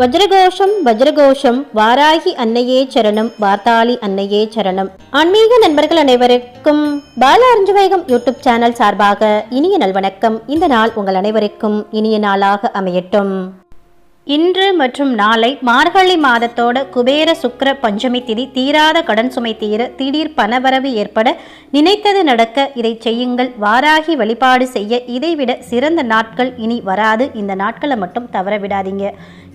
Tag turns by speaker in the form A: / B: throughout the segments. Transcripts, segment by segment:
A: வஜ்ரகோஷம் வஜ்ரகோஷம் வாராகி அன்னையே சரணம் வார்த்தாளி அன்னையே சரணம். ஆன்மீக நண்பர்கள் அனைவருக்கும் பால அறிஞ்சுவைகம் யூடியூப் சேனல் சார்பாக இனிய நல்வணக்கம் இந்த நாள் உங்கள் அனைவருக்கும் இனிய நாளாக அமையட்டும். இன்று மற்றும் நாளை மார்கழி மாதத்தோட குபேர சுக்கர பஞ்சமி திதி தீராத கடன் சுமை தீர திடீர் பணவரவு ஏற்பட நினைத்தது நடக்க இதை செய்யுங்கள். வாராகி வழிபாடு செய்ய இதைவிட சிறந்த நாட்கள் இனி வராது. இந்த நாட்களை மட்டும் தவற விடாதீங்க.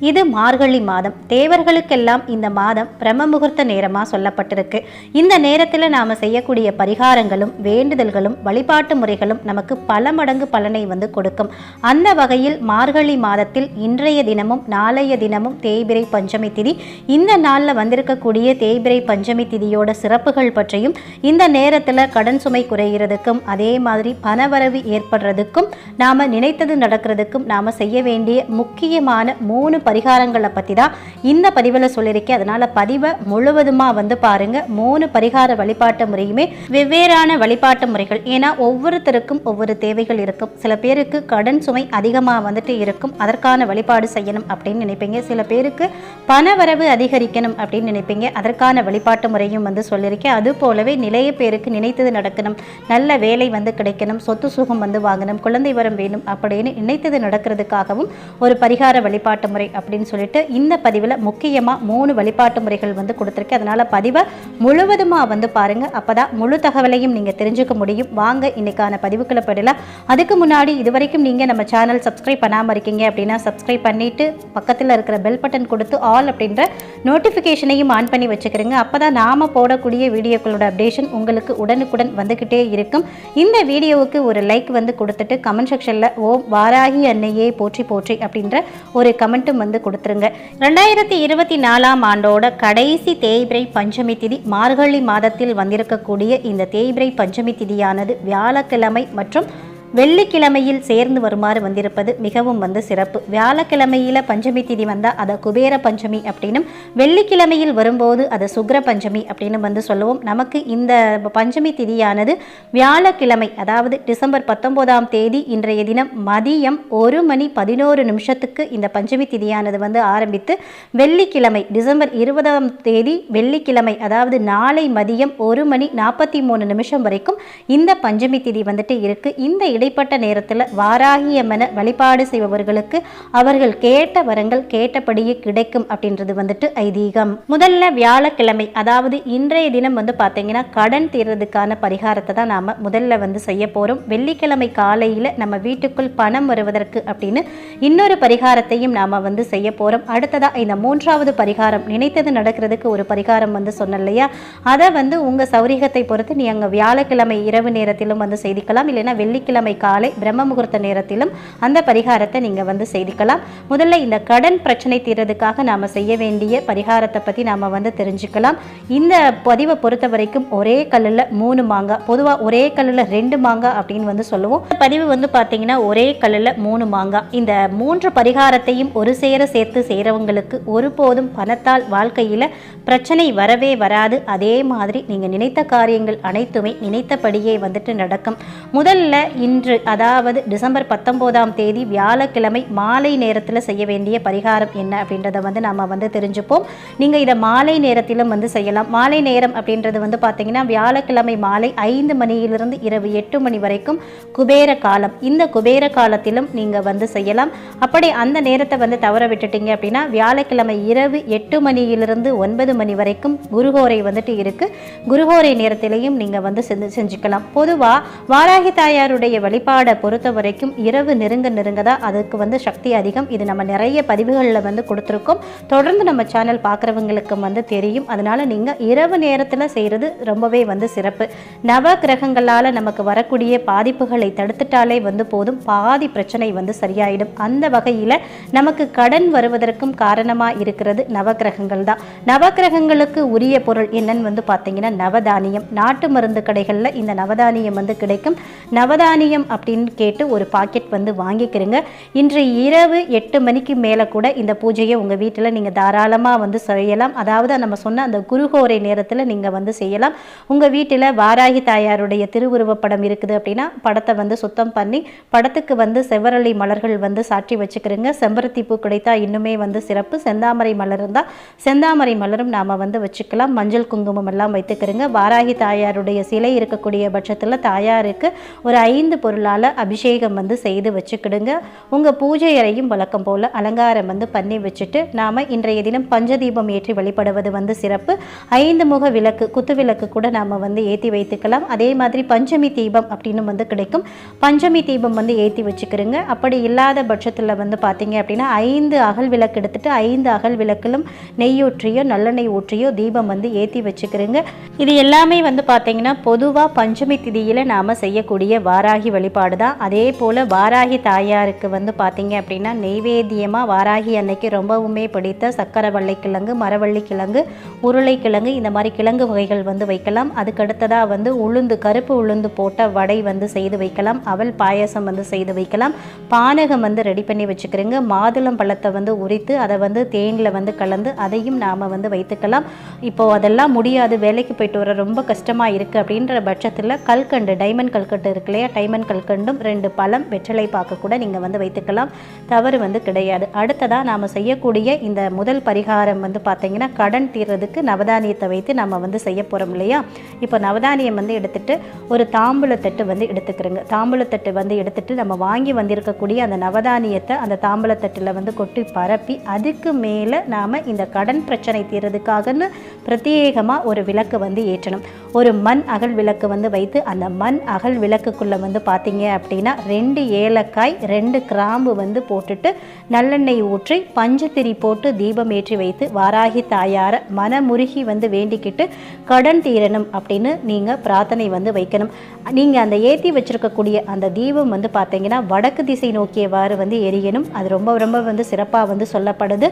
A: இது மார்கழி மாதம். தேவர்களுக்கெல்லாம் இந்த மாதம் பிரம்ம முகூர்த்த நேரமாக சொல்லப்பட்டிருக்கு. இந்த நேரத்தில் நாம் செய்யக்கூடிய பரிகாரங்களும் வேண்டுதல்களும் வழிபாட்டு முறைகளும் நமக்கு பல மடங்கு பலனை வந்து கொடுக்கும். அந்த வகையில் மார்கழி மாதத்தில் இன்றைய தினமும் நாளைய தினமும் தேய்பிரை பஞ்சமி திதி இந்த நாளில் வந்திருக்கக்கூடிய தேய்பிரை பஞ்சமி திதியோட சிறப்புகள் பற்றியும் இந்த நேரத்தில் கடன் சுமை குறைகிறதுக்கும் அதே மாதிரி பணவரவு ஏற்படுறதுக்கும் நாம் நினைத்தது நடக்கிறதுக்கும் நாம் செய்ய வேண்டிய முக்கியமான மூணு பரிகாரங்களை பற்றி தான் இந்த பதிவில் சொல்லியிருக்கேன். அதனால் பதிவை முழுவதுமாக வந்து பாருங்கள் மூணு பரிகார வழிபாட்டு முறையுமே வெவ்வேறான வழிபாட்டு முறைகள். ஏன்னா ஒவ்வொருத்தருக்கும் ஒவ்வொரு தேவைகள் இருக்கும். சில பேருக்கு கடன் சுமை அதிகமாக வந்துட்டு இருக்கும். அதற்கான வழிபாடு செய்யணும் அப்படின்னு நினைப்பீங்க. சில பேருக்கு பணவரவு அதிகரிக்கணும் அப்படின்னு நினைப்பீங்க. அதற்கான வழிபாட்டு முறையும் வந்து சொல்லியிருக்கேன். அது போலவே நிறைய பேருக்கு நினைத்தது நடக்கணும். நல்ல வேலை வந்து கிடைக்கணும். சொத்து சுகம் வந்து வாங்கணும். குழந்தை வரம் வேணும் அப்படின்னு நினைத்தது நடக்கிறதுக்காகவும் ஒரு பரிகார வழிபாட்டு முறை அப்படின்னு சொல்லிட்டு இந்த பதிவில் முக்கியமாக மூணு வழிபாட்டு முறைகள் வந்து கொடுத்துருக்கேன் அதனால் பதிவை முழுவதுமாக வந்து பாருங்கள் அப்போ தான் முழு தகவலையும் நீங்கள் தெரிஞ்சுக்க முடியும். வாங்க இன்னைக்கான பதிவுக்குள்ள போயிடலாம் அதுக்கு முன்னாடி இது வரைக்கும் நீங்கள் நம்ம சேனல் சப்ஸ்கிரைப் பண்ணாமல் இருக்கீங்க அப்படின்னா சப்ஸ்கிரைப் பண்ணிவிட்டு பக்கத்தில் இருக்கிற பெல் பட்டன் கொடுத்து ஆல் அப்படின்ற நோட்டிஃபிகேஷனையும் ஆன் பண்ணி வச்சுக்கிறேங்க. அப்போ தான் நாம் போடக்கூடிய வீடியோக்களோட அப்டேஷன் உங்களுக்கு உடனுக்குடன் வந்துக்கிட்டே இருக்கும். இந்த வீடியோவுக்கு ஒரு லைக் வந்து கொடுத்துட்டு கமெண்ட் செக்ஷனில் ஓம் வாராகி அன்னையே போற்றி போற்றி அப்படின்ற ஒரு கமெண்ட்டும் வந்து கொடுத்துருங்க. ரெண்டாயிரத்தி இருபத்தி நாலாம் ஆண்டோட கடைசி தேய்பிரை பஞ்சமி திதி மார்கழி மாதத்தில் வந்திருக்கக்கூடிய இந்த தேய்பிரை பஞ்சமி திதியானது வியாழக்கிழமை மற்றும் வெள்ளிக்கிழமையில் சேர்ந்து வருமாறு வந்திருப்பது மிகவும் வந்து சிறப்பு. வியாழக்கிழமையில் பஞ்சமி திதி வந்தால் அதை குபேர பஞ்சமி அப்படின்னும் வெள்ளிக்கிழமையில் வரும்போது அதை சுக்ர பஞ்சமி அப்படின்னு வந்து சொல்லுவோம். நமக்கு இந்த பஞ்சமி திதியானது வியாழக்கிழமை அதாவது டிசம்பர் பத்தொம்போதாம் தேதி இன்றைய தினம் மதியம் ஒரு மணி பதினோரு நிமிஷத்துக்கு இந்த பஞ்சமி திதியானது வந்து ஆரம்பித்து வெள்ளிக்கிழமை டிசம்பர் இருபதாம் தேதி வெள்ளிக்கிழமை அதாவது நாளை மதியம் ஒரு மணி நாற்பத்தி மூணு நிமிஷம் வரைக்கும் இந்த பஞ்சமி திதி வந்துட்டு இருக்குது இந்த இடைப்பட்ட நேரத்தில் வாராகியம்மனை வழிபாடு செய்பவர்களுக்கு அவர்கள் கேட்ட வரங்கள் கேட்டபடியே கிடைக்கும் அப்படின்றது வந்துட்டு ஐதீகம். முதல்ல வியாழக்கிழமை அதாவது இன்றைய தினம் வந்து பார்த்தீங்கன்னா கடன் தீர்றதுக்கான பரிகாரத்தை தான் நாம் முதல்ல வந்து செய்ய போகிறோம் வெள்ளிக்கிழமை காலையில் நம்ம வீட்டுக்குள் பணம் வருவதற்கு அப்படின்னு இன்னொரு பரிகாரத்தையும் நாம் வந்து செய்ய போகிறோம் அடுத்ததாக இந்த மூன்றாவது பரிகாரம் நினைத்தது நடக்கிறதுக்கு ஒரு பரிகாரம் வந்து சொன்னேன் இல்லையா? அதை வந்து உங்கள் சௌரிகத்தை பொறுத்து நீ அங்கே வியாழக்கிழமை இரவு நேரத்திலும் வந்து செய்திக்கலாம். இல்லைன்னா வெள்ளிக்கிழமை காலை பிரம்ம முகூர்த்த நேரத்திலும் அந்த பரிகாரத்தை நீங்கள் வந்து செய்திக்கலாம். முதல்ல இந்த கடன் பிரச்சனை தீர்றதுக்காக நாம் செய்ய வேண்டிய பரிகாரத்தை பற்றி நாம் வந்து தெரிஞ்சுக்கலாம். இந்த பதிவை பொறுத்த வரைக்கும் ஒரே கல்லில் மூணு மாங்காய் பொதுவாக ஒரே கல்லில் ரெண்டு மாங்காய் அப்படின்னு வந்து சொல்லுவோம். இந்த பதிவு வந்து பார்த்தீங்கன்னா ஒரே கல்லில் மூணு மாங்காய் இந்த மூன்று பரிகாரத்தையும் ஒரு சேர சேர்த்து செய்கிறவங்களுக்கு ஒருபோதும் பணத்தால் வாழ்க்கையில் பிரச்சனை வரவே வராது. அதே மாதிரி நீங்கள் நினைத்த காரியங்கள் அனைத்துமே நினைத்தபடியே வந்துட்டு நடக்கும். முதல்ல இந்த இன்று அதாவது டிசம்பர் பத்தொம்போதாம் தேதி வியாழக்கிழமை மாலை நேரத்தில் செய்ய வேண்டிய பரிகாரம் என்ன அப்படின்றத வந்து நம்ம வந்து தெரிஞ்சுப்போம். நீங்கள் இதை மாலை நேரத்திலும் வந்து செய்யலாம். மாலை நேரம் அப்படின்றது வந்து பார்த்தீங்கன்னா வியாழக்கிழமை மாலை ஐந்து மணியிலிருந்து இரவு எட்டு மணி வரைக்கும் குபேர காலம். இந்த குபேர காலத்திலும் நீங்கள் வந்து செய்யலாம். அப்படி அந்த நேரத்தை வந்து தவற விட்டுட்டீங்க அப்படின்னா வியாழக்கிழமை இரவு எட்டு மணியிலிருந்து ஒன்பது மணி வரைக்கும் குருகோரை வந்துட்டு இருக்குது குருகோரை நேரத்திலையும் நீங்கள் வந்து செஞ்சு செஞ்சுக்கலாம். பொதுவாக வாராகி தாயாருடைய வழிபாடை பொறுத்த வரைக்கும் இரவு நெருங்க நெருங்க தான் அதுக்கு வந்து சக்தி அதிகம். இது நம்ம நிறைய பதிவுகளில் வந்து கொடுத்துருக்கோம். தொடர்ந்து நம்ம சேனல் பார்க்குறவங்களுக்கு வந்து தெரியும். அதனால் நீங்கள் இரவு நேரத்தில் செய்கிறது ரொம்பவே வந்து சிறப்பு. நவ கிரகங்களால் நமக்கு வரக்கூடிய பாதிப்புகளை தடுத்துட்டாலே வந்து போதும். பாதி பிரச்சனை வந்து சரியாயிடும். அந்த வகையில் நமக்கு கடன் வருவதற்கும் காரணமாக இருக்கிறது நவகிரகங்கள் தான். நவகிரகங்களுக்கு உரிய பொருள் என்னன்னு வந்து பார்த்தீங்கன்னா நவதானியம். நாட்டு மருந்து கடைகளில் இந்த நவதானியம் வந்து கிடைக்கும். நவதானியம் வேணும் அப்படின்னு கேட்டு ஒரு பாக்கெட் வந்து வாங்கிக்கிறங்க. இன்று இரவு எட்டு மணிக்கு மேலே கூட இந்த பூஜையை உங்கள் வீட்டில் நீங்கள் தாராளமாக வந்து செய்யலாம். அதாவது நம்ம சொன்ன அந்த குருகோரை நேரத்தில் நீங்கள் வந்து செய்யலாம். உங்கள் வீட்டில் வாராகி தாயாருடைய திருவுருவப்படம் இருக்குது அப்படின்னா படத்தை வந்து சுத்தம் பண்ணி படத்துக்கு வந்து செவ்வரளி மலர்கள் வந்து சாற்றி வச்சுக்கிறோங்க. செம்பருத்தி பூ கிடைத்தா இன்னுமே வந்து சிறப்பு. செந்தாமரை மலர் இருந்தால் செந்தாமரை மலரும் நாம் வந்து வச்சுக்கலாம். மஞ்சள் குங்குமம் எல்லாம் வைத்துக்கிறோங்க. வாராகி தாயாருடைய சிலை இருக்கக்கூடிய பட்சத்தில் தாயாருக்கு ஒரு ஐந்து பொருளால் அபிஷேகம் வந்து செய்து வச்சுக்கிடுங்க. உங்கள் பூஜை அறையும் வழக்கம் போல் அலங்காரம் வந்து பண்ணி வச்சுட்டு நாம் இன்றைய தினம் பஞ்சதீபம் ஏற்றி வழிபடுவது வந்து சிறப்பு. ஐந்து முக விளக்கு குத்து விளக்கு கூட நாம் வந்து ஏற்றி வைத்துக்கலாம். அதே மாதிரி பஞ்சமி தீபம் அப்படின்னு வந்து கிடைக்கும். பஞ்சமி தீபம் வந்து ஏற்றி வச்சுக்கிறோங்க அப்படி இல்லாத பட்சத்தில் வந்து பார்த்தீங்க அப்படின்னா ஐந்து அகல் விளக்கு எடுத்துட்டு ஐந்து அகல் விளக்கிலும் நெய் ஊற்றியோ நல்லெண்ணெய் ஊற்றியோ தீபம் வந்து ஏற்றி வச்சுக்கிறோங்க இது எல்லாமே வந்து பார்த்தீங்கன்னா பொதுவாக பஞ்சமி திதியில் நாம் செய்யக்கூடிய வாராகி வழிபாடு தான் அதே போல் வாராகி தாயாருக்கு வந்து பார்த்தீங்க அப்படின்னா நெய்வேத்தியமாக வாராகி அன்னைக்கு ரொம்பவுமே பிடித்த சக்கரை வள்ளிக்கிழங்கு மரவள்ளி கிழங்கு உருளைக்கிழங்கு இந்த மாதிரி கிழங்கு வகைகள் வந்து வைக்கலாம். அதுக்கடுத்ததாக வந்து உளுந்து கருப்பு உளுந்து போட்ட வடை வந்து செய்து வைக்கலாம். அவல் பாயசம் வந்து செய்து வைக்கலாம். பானகம் வந்து ரெடி பண்ணி வச்சுக்கிறேங்க. மாதுளம் பழத்தை வந்து உரித்து அதை வந்து தேனில் வந்து கலந்து அதையும் நாம் வந்து வைத்துக்கலாம். இப்போது அதெல்லாம் முடியாது. வேலைக்கு போயிட்டு வர ரொம்ப கஷ்டமாக இருக்குது அப்படின்ற பட்சத்தில் கல்கண்டு டைமண்ட் கல்கண்டு இருக்கு இல்லையா? டைமண்ட் கல்கண்டும் ரெண்டு பழம் வெற்றிலை பாக்கு கூட நீங்கள் வந்து வைத்துக்கலாம். தவறு வந்து கிடையாது. அடுத்ததாக நாம் செய்யக்கூடிய இந்த முதல் பரிகாரம் வந்து பார்த்தீங்கன்னா கடன் தீர்றதுக்கு நவதானியத்தை வைத்து நம்ம வந்து செய்ய போகிறோம் இல்லையா? இப்போ நவதானியம் வந்து எடுத்துகிட்டு ஒரு தாம்பூலத்தட்டு வந்து எடுத்துக்கிறோங்க. தாம்பூலத்தட்டு வந்து எடுத்துட்டு நம்ம வாங்கி வந்திருக்கக்கூடிய அந்த நவதானியத்தை அந்த தாம்பூலத்தட்டில் வந்து கொட்டி பரப்பி அதுக்கு மேலே நாம் இந்த கடன் பிரச்சனை தீர்றதுக்காகன்னு பிரத்யேகமாக ஒரு விளக்கு வந்து ஏற்றணும். ஒரு மண் அகல் விளக்கு வந்து வைத்து அந்த மண் அகல் விளக்குக்குள்ளே வந்து பார்த்தீங்க அப்படின்னா ரெண்டு ஏலக்காய் ரெண்டு கிராம்பு வந்து போட்டுட்டு நல்லெண்ணெய் ஊற்றி பஞ்சத்திரி போட்டு தீபம் ஏற்றி வைத்து வாராகி தாயார மனமுருகி வந்து வேண்டிக்கிட்டு கடன் தீரணும் அப்படின்னு நீங்கள் பிரார்த்தனை வந்து வைக்கணும். நீங்கள் அந்த ஏற்றி வச்சிருக்கக்கூடிய அந்த தீபம் வந்து பார்த்தீங்கன்னா வடக்கு திசை நோக்கியவாறு வந்து எரியணும். அது ரொம்ப ரொம்ப வந்து சிறப்பாக வந்து சொல்லப்படுது.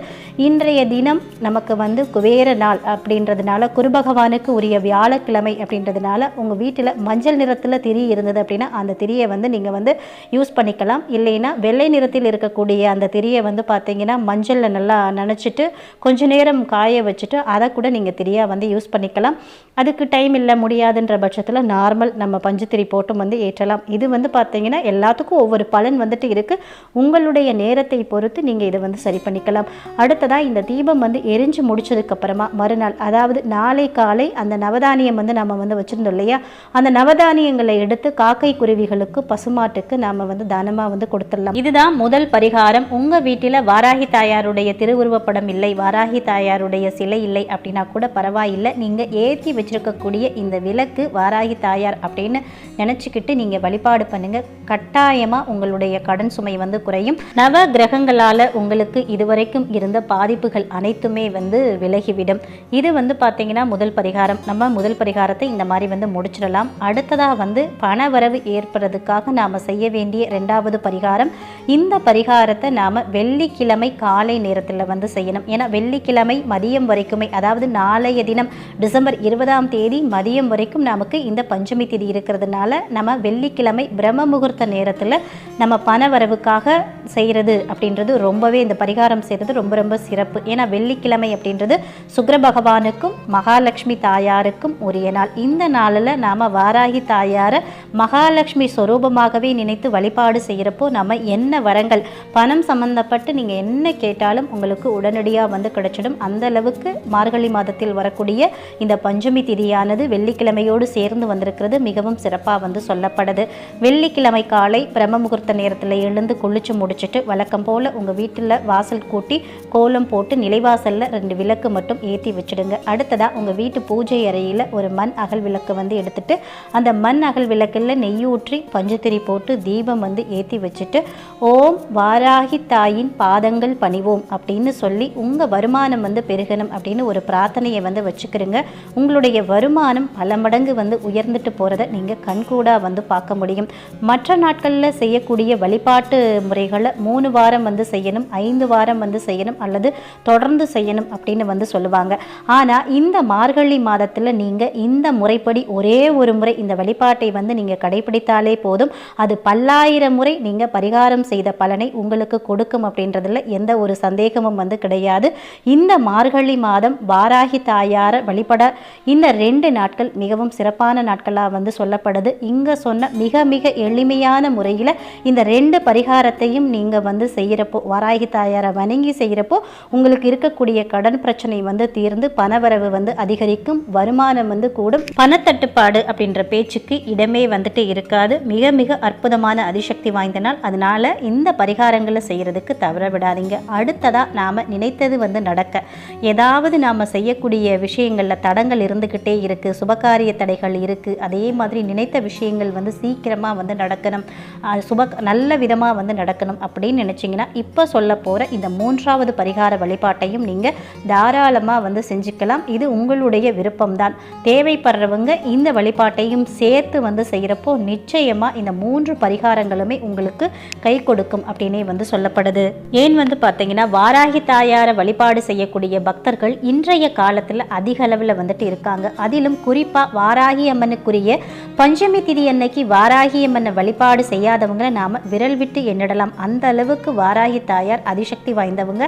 A: இன்றைய தினம் நமக்கு வந்து குபேர நாள் அப்படின்றதுனால குரு பகவானுக்கு உரிய வியாழக்கிழமை அப்படின்றதுனால உங்கள் வீட்டில் மஞ்சள் நிறத்தில் திரி இருந்தது அப்படின்னா அந்த திரியை வந்து நீங்கள் வந்து யூஸ் பண்ணிக்கலாம். இல்லைன்னா வெள்ளை நிறத்தில் இருக்கக்கூடிய அந்த திரியை வந்து பார்த்தீங்கன்னா மஞ்சளில் நல்லா நனைச்சிட்டு கொஞ்ச நேரம் காய வச்சுட்டு அதை கூட நீங்கள் திரியாக வந்து யூஸ் பண்ணிக்கலாம். அதுக்கு டைம் இல்லை முடியாதுன்ற பட்சத்தில் நார்மல் நம்ம பஞ்சுத்திரி போட்டும் வந்து ஏற்றலாம். இது வந்து பார்த்தீங்கன்னா எல்லாத்துக்கும் ஒவ்வொரு பலன் வந்துட்டு இருக்குது உங்களுடைய நேரத்தை பொறுத்து நீங்கள் இதை வந்து சரி பண்ணிக்கலாம். அடுத்ததாக இந்த தீபம் வந்து எரிஞ்சு முடிச்சதுக்கப்புறமா மறுநாள் அதாவது நாளை காலை அந்த நவதானியம் வந்து நம்ம வந்து வச்சுருந்தோம் இல்லையா? அந்த நவதானியங்களை எடுத்து காக்கை குருவிகள் மாடுகளுக்கு பசுமாட்டுக்கு நாம் வந்து தானமாக வந்து கொடுத்துடலாம். இதுதான் முதல் பரிகாரம். உங்கள் வீட்டில் வாராகி தாயாருடைய திருவுருவப்படம் இல்லை வாராகி தாயாருடைய சிலை இல்லை அப்படின்னா கூட பரவாயில்லை. நீங்கள் ஏற்றி வச்சிருக்கக்கூடிய இந்த விளக்கு வாராகி தாயார் அப்படின்னு நினச்சிக்கிட்டு நீங்கள் வழிபாடு பண்ணுங்கள் கட்டாயமாக உங்களுடைய கடன் சுமை வந்து குறையும். நவ கிரகங்களால் உங்களுக்கு இதுவரைக்கும் இருந்த பாதிப்புகள் அனைத்துமே வந்து விலகிவிடும். இது வந்து பார்த்தீங்கன்னா முதல் பரிகாரம். நம்ம முதல் பரிகாரத்தை இந்த மாதிரி வந்து முடிச்சிடலாம். அடுத்ததாக வந்து பணவரவு ஏற்படுறதுக்காக நாம் செய்ய வேண்டிய ரெண்டாவது பரிகாரம். இந்த பரிகாரத்தை நாம் வெள்ளிக்கிழமை காலை நேரத்தில் வந்து செய்யணும். ஏன்னா வெள்ளிக்கிழமை மதியம் வரைக்குமே அதாவது நாளைய தினம் டிசம்பர் இருபதாம் தேதி மதியம் வரைக்கும் நமக்கு இந்த பஞ்சமி திதி இருக்கிறதுனால நம்ம வெள்ளிக்கிழமை பிரம்ம முகூர்த்த நேரத்தில் நம்ம பணவரவுக்காக செய்கிறது அப்படின்றது ரொம்பவே இந்த பரிகாரம் செய்கிறது ரொம்ப ரொம்ப சிறப்பு. ஏன்னா வெள்ளிக்கிழமை அப்படின்றது சுக்கிர பகவானுக்கும் மகாலட்சுமி தாயாருக்கும் உரிய நாள். இந்த நாளில் நாம் வாராகி தாயாரை மகாலட்சுமி ஸ்வரூபமாகவே நினைத்து வழிபாடு செய்கிறப்போ நம்ம என்ன வரங்கள் பணம் சம்மந்தப்பட்டு நீங்கள் என்ன கேட்டாலும் உங்களுக்கு உடனடியாக வந்து கிடைச்சிடும். அந்த அளவுக்கு மார்கழி மாதத்தில் வரக்கூடிய இந்த பஞ்சமி திதியானது வெள்ளிக்கிழமையோடு சேர்ந்து வந்திருக்கிறது மிகவும் சிறப்பாக வந்து சொல்லப்படுது. வெள்ளிக்கிழமை காலை பிரம்ம முகூர்த்த நேரத்தில் எழுந்து குளிச்சு முடிச்சுட்டு வழக்கம் போல் உங்கள் வீட்டில் வாசல் கூட்டி கோலம் போட்டு நிலைவாசலில் ரெண்டு விளக்கு மட்டும் ஏற்றி வச்சுடுங்க. அடுத்ததாக உங்கள் வீட்டு பூஜை அறையில் ஒரு மண் அகல் விளக்கு வந்து எடுத்துட்டு அந்த மண் அகல் விளக்கில் நெய் ஊற்றி பஞ்சுத்திரி போட்டு தீபம் வந்து ஏற்றி வச்சுட்டு ஓம் வாராகி தாயின் பாதங்கள் பணிவோம் அப்படின்னு சொல்லி உங்கள் வருமானம் வந்து பெருகணும் அப்படின்னு ஒரு பிரார்த்தனையை வந்து வச்சுக்கிறீங்க. உங்களுடைய வருமானம் பல மடங்கு வந்து உயர்ந்துட்டு போகிறத நீங்கள் கண்கூடாக வந்து பார்க்க முடியும். மற்ற நாட்களில் செய்யக்கூடிய வழிபாட்டு முறைகளை மூணு வாரம் வந்து செய்யணும் ஐந்து வாரம் வந்து செய்யணும் அல்லது தொடர்ந்து செய்யணும் அப்படின்னு வந்து சொல்லுவாங்க. ஆனால் இந்த மார்கழி மாதத்தில் நீங்கள் இந்த முறைப்படி ஒரே ஒரு முறை இந்த வழிபாட்டை வந்து நீங்கள் கடைபிடித்தாலே போதும். அது பல்லாயிரம் முறை நீங்கள் பரிகாரம் செய்த பலனை உங்களுக்கு கொடுக்கும் அப்படின்றதுல எந்த ஒரு சந்தேகமும் வந்து கிடையாது. இந்த மார்கழி மாதம் வாராகி தாயார வழிபட இந்த ரெண்டு நாட்கள் மிகவும் சிறப்பான நாட்களாக வந்து சொல்லப்படுது. இங்கே சொன்ன மிக மிக எளிமையான முறையில் இந்த ரெண்டு பரிகாரத்தையும் நீங்கள் வந்து செய்கிறப்போ வராகி தாயாரை வணங்கி செய்கிறப்போ உங்களுக்கு இருக்கக்கூடிய கடன் பிரச்சனை வந்து தீர்ந்து பணவரவு வந்து அதிகரிக்கும் வருமானம் வந்து கூடும். பணத்தட்டுப்பாடு அப்படின்ற பேச்சுக்கு இடமே வந்துட்டு இருக்காது. மிக மிக அற்புதமான அதிசக்தி வாய்ந்த நாள். அதனால இந்த பரிகாரங்களை செய்கிறதுக்கு தவற விடாதீங்க. அடுத்ததாக நாம் நினைத்தது வந்து நடக்க. ஏதாவது நாம் செய்யக்கூடிய விஷயங்களில் தடங்கள் இருந்துக்கிட்டே இருக்குது சுபகாரிய தடைகள் இருக்குது அதே மாதிரி நினைத்த விஷயங்கள் வந்து சீக்கிரமாக வந்து நடக்க நடக்கணும் சுப நல்ல விதமா வந்து நடக்கணும் அப்படின்னு நினைச்சீங்கன்னா இப்போ சொல்ல போற இந்த மூன்றாவது பரிகார வழிபாட்டையும் நீங்க தாராளமா வந்து செஞ்சுக்கலாம். இது உங்களுடைய விருப்பம்தான். தேவைப்படுறவங்க இந்த வழிபாட்டையும் சேர்த்து வந்து செய்கிறப்போ நிச்சயமா இந்த மூன்று பரிகாரங்களுமே உங்களுக்கு கை கொடுக்கும் அப்படின்னே வந்து சொல்லப்படுது. ஏன் வந்து பார்த்தீங்கன்னா வாராகி தாயாரை வழிபாடு செய்யக்கூடிய பக்தர்கள் இன்றைய காலத்தில் அதிக அளவில் வந்துட்டு இருக்காங்க. அதிலும் குறிப்பாக வாராகி அம்மனுக்குரிய பஞ்சமி திதி அன்னைக்கு வாராகி அம்மனை வழிபாடு செய்யாதவங்களை நாம் விரல் விட்டு எண்ணிடலாம். அந்த அளவுக்கு வாராகி தாயார் அதிசக்தி வாய்ந்தவங்க.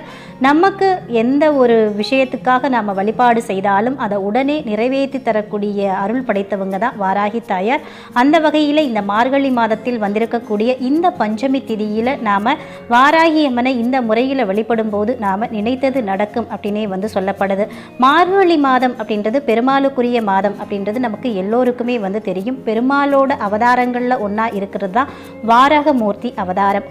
A: நமக்கு எந்த ஒரு விஷயத்துக்காக நாம் வழிபாடு செய்தாலும் அதை உடனே நிறைவேற்றி தரக்கூடிய அருள் படைத்தவங்க தான் வாராகி தாயார். அந்த வகையில் இந்த மார்கழி மாதத்தில் வந்திருக்கக்கூடிய இந்த பஞ்சமி திதியில் நாம் வாராகி அம்மனை இந்த முறையில் வழிபடும் போது நாம் நினைத்தது நடக்கும் அப்படின்னே வந்து சொல்லப்படுது. மார்கழி மாதம் அப்படின்றது பெருமாளுக்குரிய மாதம் அப்படின்றது நமக்கு எல்லோருக்குமே வந்து தெரியும். பெருமாளோட அவதாரங்களில் ஒன்றா இருக்கிறது தான் வாராக மூர்த்தி அவதாரம்.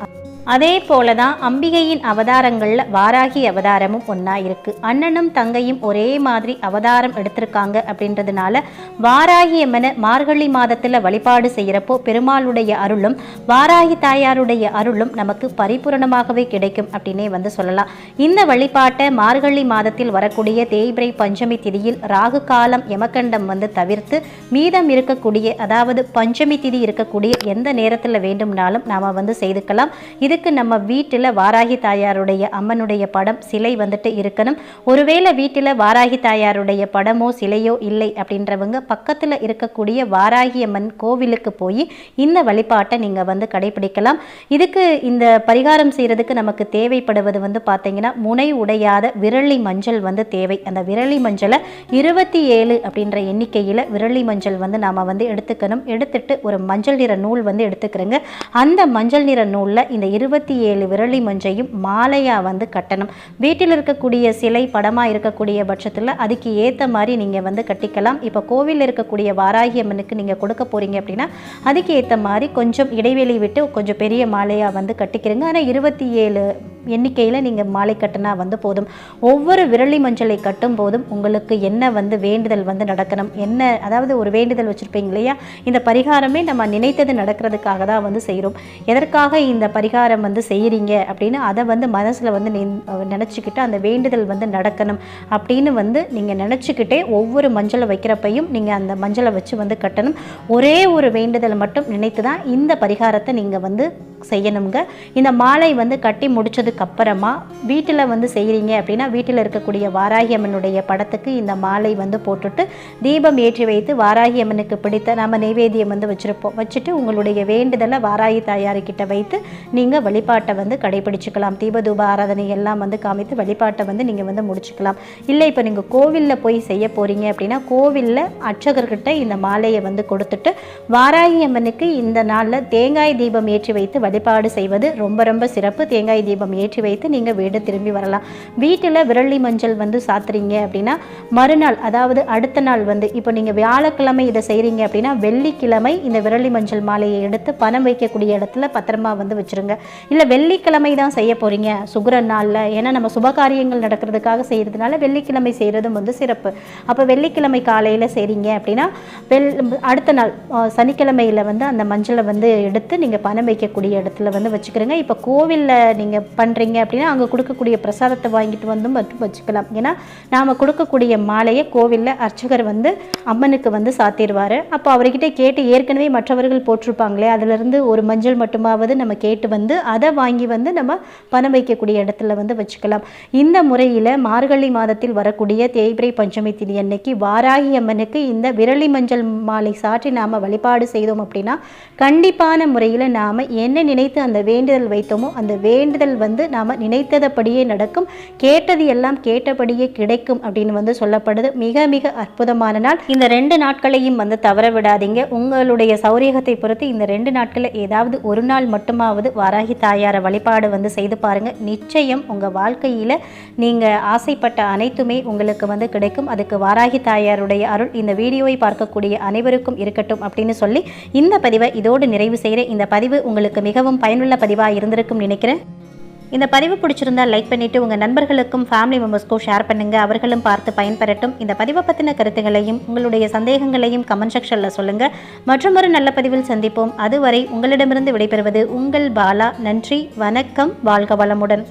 A: அதே போல தான் அம்பிகையின் அவதாரங்களில் வாராகி அவதாரமும் ஒன்றா இருக்குது அண்ணனும் தங்கையும் ஒரே மாதிரி அவதாரம் எடுத்திருக்காங்க அப்படின்றதுனால வாராகி அம்மனை மார்கழி மாதத்தில் வழிபாடு செய்கிறப்போ பெருமாளுடைய அருளும் வாராகி தாயாருடைய அருளும் நமக்கு பரிபூரணமாகவே கிடைக்கும் அப்படின்னே வந்து சொல்லலாம். இந்த வழிபாட்டை மார்கழி மாதத்தில் வரக்கூடிய தேய்பிரை பஞ்சமி திதியில் ராகு காலம் யமகண்டம் வந்து தவிர்த்து மீதம் இருக்கக்கூடிய அதாவது பஞ்சமி திதி இருக்கக்கூடிய எந்த நேரத்தில் வேண்டும்னாலும் நாம் வந்து செய்துக்கலாம். இது இதுக்கு நம்ம வீட்டில் வாராகி தாயாருடைய அம்மனுடைய படம் சிலை வந்துட்டு இருக்கணும். ஒருவேளை வீட்டில் வாராகி தாயாருடைய படமோ சிலையோ இல்லை அப்படின்றவங்க பக்கத்தில் இருக்கக்கூடிய வாராகி அம்மன் கோவிலுக்கு போய் இந்த வழிபாட்டை நீங்கள் வந்து கடைபிடிக்கலாம். இதுக்கு இந்த பரிகாரம் செய்கிறதுக்கு நமக்கு தேவைப்படுவது வந்து பார்த்தீங்கன்னா முனை உடையாத விரலி மஞ்சள் வந்து தேவை. அந்த விரலி மஞ்சளை இருபத்தி ஏழு அப்படின்ற எண்ணிக்கையில் விரலி மஞ்சள் வந்து நாம் வந்து எடுத்துக்கணும். எடுத்துட்டு ஒரு மஞ்சள் நிற நூல் வந்து எடுத்துக்கிறோங்க. அந்த மஞ்சள் நிற நூலில் இந்த இருபத்தி ஏழு விரலி மஞ்சையும் மாலையாக வந்து கட்டணும். வீட்டில் இருக்கக்கூடிய சிலை படமாக இருக்கக்கூடிய பட்சத்தில் அதுக்கு ஏற்ற மாதிரி நீங்கள் வந்து கட்டிக்கலாம். இப்போ கோவிலில் இருக்கக்கூடிய வாராகி அம்மனுக்கு நீங்கள் கொடுக்க போகிறீங்க அப்படின்னா அதுக்கு ஏற்ற மாதிரி கொஞ்சம் இடைவெளி விட்டு கொஞ்சம் பெரிய மாலையாக வந்து கட்டிக்கிறீங்க. ஆனால் இருபத்தி ஏழு எண்ணிக்கையில் நீங்கள் மாலை கட்டினா வந்து போதும். ஒவ்வொரு விரலி மஞ்சளை கட்டும் போதும் உங்களுக்கு என்ன வந்து வேண்டுதல் வந்து நடக்கணும்? என்ன அதாவது ஒரு வேண்டுதல் வச்சுருப்பீங்க இல்லையா? இந்த பரிகாரமே நம்ம நினைத்தது நடக்கிறதுக்காக தான் வந்து செய்கிறோம் எதற்காக இந்த பரிகாரம் வந்து செய்கிறீங்க அப்படின்னு அதை வந்து மனசில் வந்து நினச்சிக்கிட்டு அந்த வேண்டுதல் வந்து நடக்கணும் அப்படின்னு வந்து நீங்கள் நினச்சிக்கிட்டே ஒவ்வொரு மஞ்சளை வைக்கிறப்பையும் நீங்கள் அந்த மஞ்சளை வச்சு வந்து கட்டணும். ஒரே ஒரு வேண்டுதல் மட்டும் நினைத்து தான் இந்த பரிகாரத்தை நீங்கள் வந்து செய்யணுங்க. இந்த மாலை வந்து கட்டி முடிச்சது அப்புறமா வீட்டில் வந்து செய்கிறீங்க அப்படின்னா வீட்டில் இருக்கக்கூடிய வாராகி அம்மனுடைய படத்துக்கு இந்த மாலை வந்து போட்டுட்டு தீபம் ஏற்றி வைத்து வாராகி அம்மனுக்கு பிடித்த நம்ம நைவேத்தியம் வந்து வச்சுருப்போம். வச்சுட்டு உங்களுடைய வேண்டுதலை வாராகி தாயார்கிட்ட வைத்து நீங்கள் வழிபாட்டை வந்து கடைபிடிச்சுக்கலாம். தீபதூப ஆராதனை எல்லாம் வந்து காமித்து வழிபாட்டை வந்து நீங்கள் வந்து முடிச்சுக்கலாம். இல்லை இப்போ நீங்கள் கோவிலில் போய் செய்ய போகிறீங்க அப்படின்னா கோவிலில் அர்ச்சகர்கிட்ட இந்த மாலையை வந்து கொடுத்துட்டு வாராகி அம்மனுக்கு இந்த நாளில் தேங்காய் தீபம் ஏற்றி வைத்து வழிபாடு செய்வது ரொம்ப ரொம்ப சிறப்பு. தேங்காய் தீபம் ஏற்றி வைத்து நீங்கள் வீடு திரும்பி வரலாம். வீட்டில் விரலி மஞ்சள் வந்து சாத்துறீங்க அப்படின்னா மறுநாள் அதாவது அடுத்த நாள் வந்து இப்போ நீங்கள் வியாழக்கிழமை இதை செய்கிறீங்க அப்படின்னா வெள்ளிக்கிழமை இந்த விரலி மஞ்சள் மாலையை எடுத்து பணம் வைக்கக்கூடிய இடத்துல பத்திரமா வந்து வச்சுருங்க. இல்லை வெள்ளிக்கிழமை தான் செய்ய போகிறீங்க சுக்கிர நாளில். ஏன்னா நம்ம சுபகாரியங்கள் நடக்கிறதுக்காக செய்கிறதுனால வெள்ளிக்கிழமை செய்கிறதும் வந்து சிறப்பு. அப்போ வெள்ளிக்கிழமை காலையில் செய்கிறீங்க அப்படின்னா வெள் அடுத்த நாள் சனிக்கிழமையில் வந்து அந்த மஞ்சளை வந்து எடுத்து நீங்கள் பணம் வைக்கக்கூடிய இடத்துல வந்து வச்சுக்கிறீங்க. இப்போ கோவிலில் நீங்கள் பண் பண்ணுறீங்க அப்படின்னா அங்கே கொடுக்கக்கூடிய பிரசாதத்தை வாங்கிட்டு வந்தும் மட்டும் வச்சுக்கலாம். ஏன்னா நாம் கொடுக்கக்கூடிய மாலையை கோவிலில் அர்ச்சகர் வந்து அம்மனுக்கு வந்து சாத்திடுவார். அப்போ அவர்கிட்ட கேட்டு ஏற்கனவே மற்றவர்கள் போட்டிருப்பாங்களே அதிலிருந்து ஒரு மஞ்சள் மட்டுமாவது நம்ம கேட்டு வந்து அதை வாங்கி வந்து நம்ம பணம் வைக்கக்கூடிய இடத்துல வந்து வச்சுக்கலாம். இந்த முறையில் மார்கழி மாதத்தில் வரக்கூடிய தேய்பிரை பஞ்சமி திதி அன்னைக்கு வாராகி அம்மனுக்கு இந்த விரலி மஞ்சள் மாலை சாற்றி நாம் வழிபாடு செய்தோம் அப்படின்னா கண்டிப்பான முறையில் நாம் என்ன நினைத்து அந்த வேண்டுதல் வைத்தோமோ அந்த வேண்டுதல் வந்து நாம் நினைத்ததபடியே நடக்கும். கேட்டது எல்லாம் கேட்டபடியே கிடைக்கும் அப்படின்னு வந்து சொல்லப்படுது. மிக மிக அற்புதமான நாள். இந்த ரெண்டு நாட்களையும் வந்து தவற விடாதீங்க. உங்களுடைய சௌரியகத்தை பொறுத்து இந்த ரெண்டு நாட்களில் ஏதாவது ஒரு நாள் மட்டுமாவது வாராகி தாயாரை வழிபாடு வந்து செய்து பாருங்க. நிச்சயம் உங்கள் வாழ்க்கையில் நீங்கள் ஆசைப்பட்ட அனைத்துமே உங்களுக்கு வந்து கிடைக்கும். அதுக்கு வாராகி தாயாருடைய அருள் இந்த வீடியோவை பார்க்கக்கூடிய அனைவருக்கும் இருக்கட்டும் அப்படின்னு சொல்லி இந்த பதிவை இதோடு நிறைவு செய்கிறேன் இந்த பதிவு உங்களுக்கு மிகவும் பயனுள்ள பதிவாக இருந்திருக்கும் நினைக்கிறேன். இந்த பதிவு பிடிச்சிருந்தா லைக் பண்ணிவிட்டு உங்கள் நண்பர்களுக்கும் ஃபேமிலி மெம்பர்ஸ்க்கும் ஷேர் பண்ணுங்கள் அவர்களும் பார்த்து பயன்பெறட்டும். இந்த பதிவை பற்றின கருத்துகளையும் உங்களுடைய சந்தேகங்களையும் கமெண்ட் செக்ஷனில் சொல்லுங்கள் மற்றும் ஒரு நல்ல பதிவில் சந்திப்போம். அதுவரை உங்களிடமிருந்து விடைபெறுவது உங்கள் பாலா. நன்றி வணக்கம். வாழ்க வளமுடன்.